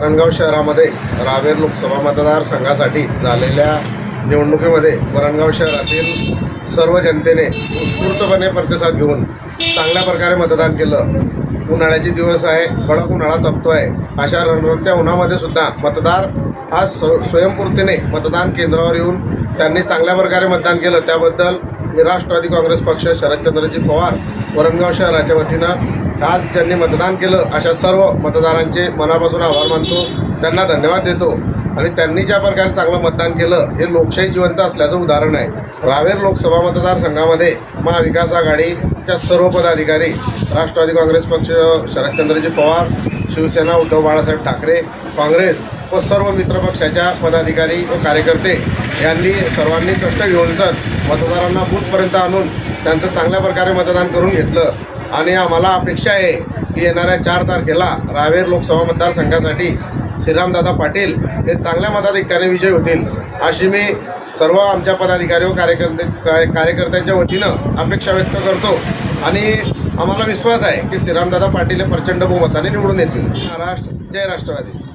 वरणगाव शहरामध्ये रावेर लोकसभा मतदारसंघासाठी झालेल्या निवडणुकीमध्ये वरणगाव शहरातील सर्व जनतेने उत्स्फूर्तपणे प्रतिसाद घेऊन चांगल्या प्रकारे मतदान केलं. उन्हाळ्याचे दिवस आहे कडक उन्हाळा तपतो आहे. अशा रणरणत्या उन्हामध्ये सुद्धा मतदार आज स्व स्वयंपूर्तीने मतदान केंद्रावर येऊन त्यांनी चांगल्या प्रकारे मतदान केलं. त्याबद्दल मी राष्ट्रवादी काँग्रेस पक्ष शरदचंद्रजी पवार वरणगाव शहराच्या वतीनं आज ज्यांनी मतदान केलं अशा सर्व मतदारांचे मनापासून आभार मानतो. त्यांना धन्यवाद देतो. आणि त्यांनी ज्या प्रकारे चांगलं मतदान केलं हे लोकशाही जिवंत असल्याचं उदाहरण आहे. रावेर लोकसभा मतदारसंघामध्ये महाविकास आघाडीच्या सर्व पदाधिकारी राष्ट्रवादी काँग्रेस पक्ष शरदचंद्रजी पवार शिवसेना उद्धव बाळासाहेब ठाकरे काँग्रेस व सर्व मित्रपक्षाच्या पदाधिकारी व कार्यकर्ते यांनी सर्वांनी कष्ट घेऊन सर मतदारांना बूथपर्यंत आणून त्यांचं चांगल्या प्रकारे मतदान करून घेतलं. आणि आम्हाला अपेक्षा आहे की येणाऱ्या चार तारखेला रावेर लोकसभा मतदारसंघासाठी श्रीरामदादा पाटील हे चांगल्या मताधिक्याने विजय होतील अशी मी सर्व आमच्या पदाधिकारी व कार्यकर्ते कार्य- कार्यकर्त्यांच्या वतीनं अपेक्षा व्यक्त करतो. आणि आम्हाला विश्वास आहे की श्रीरामदादा पाटील हे प्रचंड बहुमताने निवडून येतील. महाराष्ट्र जय राष्ट्रवादी.